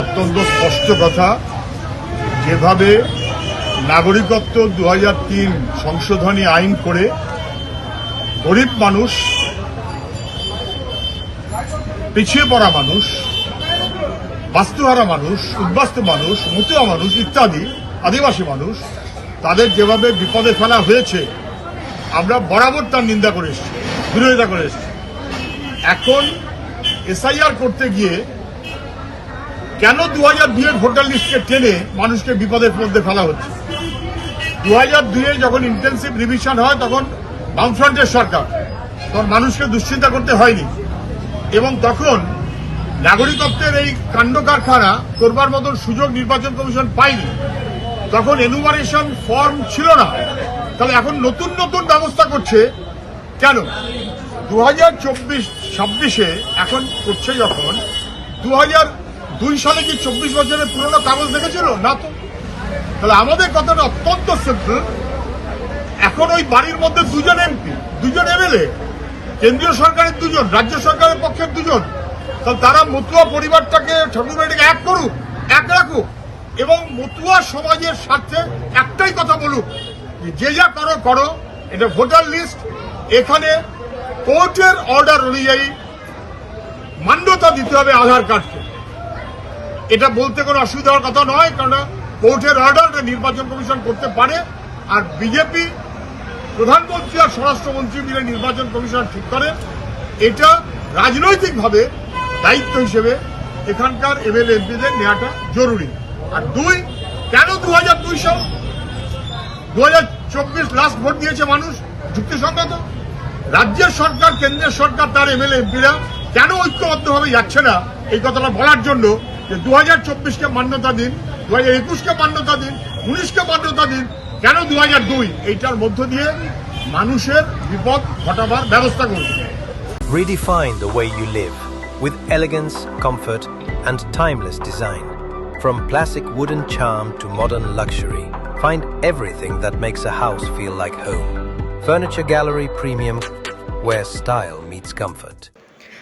অত্যন্ত স্পষ্ট কথা। যেভাবে নাগরিকত্ব দু হাজার তিন সংশোধনী আইন করে গরিব মানুষ, পিছিয়ে পড়া মানুষ, বাস্তুহারা মানুষ, উদ্বাস্তু মানুষ, মতুয়া মানুষ ইত্যাদি, আদিবাসী মানুষ, তাদের যেভাবে বিপদে ফেলা হয়েছে, আমরা বরাবর তার নিন্দা করে এসেছি, বিরোধিতা করে এসেছি। এখন এসআইআর করতে গিয়ে কেন দু হাজার দুইয়ের ভোটার লিস্টকে টেনে মানুষকে বিপদের মধ্যে ফেলা হচ্ছে? দু হাজার দুইয়ে যখন ইন্টেন্সিভ রিভিশন হয়, তখন বামফ্রন্টের সরকার, তখন মানুষকে দুশ্চিন্তা করতে হয়নি। এবং তখন নাগরিকত্বের এই কাণ্ড কারখানা করবার মতন সুযোগ নির্বাচন কমিশন পায়নি। তখন এনুমারেশন ফর্ম ছিল না। তাহলে এখন নতুন নতুন ব্যবস্থা করছে কেন? দু হাজার চব্বিশ, ছাব্বিশে এখন করছে যখন দু হাজার দুই সালে কি চব্বিশ বছরের পুরনো কাগজ দেখেছিল? না তো। তাহলে আমাদের কথাটা অত্যন্ত সিম্পল এখন ওই বাড়ির মধ্যে দুজন এমপি, দুজন এমএলএ কেন্দ্রীয় সরকারের দুজন, রাজ্য সরকারের পক্ষের দুজন। তাহলে তারা মতুয়া পরিবারটাকে ঠাকুরবাড়িটাকে এক করুক, এক রাখুক এবং মতুয়া সমাজের স্বার্থে একটাই কথা বলুক যে যে করো করো। এটা ভোটার লিস্ট। এখানে কোর্টের অর্ডার অনুযায়ী মান্যতা দিতে হবে আধার কার্ডকে। এটা বলতে কোনো অসুবিধা হওয়ার কথা নয়, কারণ কোর্টের অর্ডার নির্বাচন কমিশন করতে পারে। আর বিজেপি প্রধানমন্ত্রী আর স্বরাষ্ট্রমন্ত্রী মিলে নির্বাচন কমিশন ঠিক করেন এটা রাজনৈতিকভাবে দায়িত্ব হিসেবে এখানকার এমএলএ এমপিদের নেওয়াটা জরুরি। আর দুই, কেন দু হাজার দুই সাল দু হাজার চব্বিশ লাস্ট ভোট দিয়েছে মানুষ যুক্তিসঙ্গত রাজ্যের সরকার, কেন্দ্রের সরকার, তার এমএলএ এমপিরা কেন ঐক্যবদ্ধভাবে যাচ্ছে না? এই কথাটা বলার জন্য যে দু হাজার চব্বিশকে মান্যতা দিন দু হাজার একুশকে মান্যতা দিন উনিশকে মান্যতা দিন কেন দু হাজার দুই এইটার মধ্য দিয়ে মানুষের বিপদ ঘটাবার ব্যবস্থা করুন Redefine the way you live with elegance, comfort, and timeless design. From classic wooden charm to modern luxury, find everything that makes a house feel like home. Furniture Gallery Premium, where style meets comfort.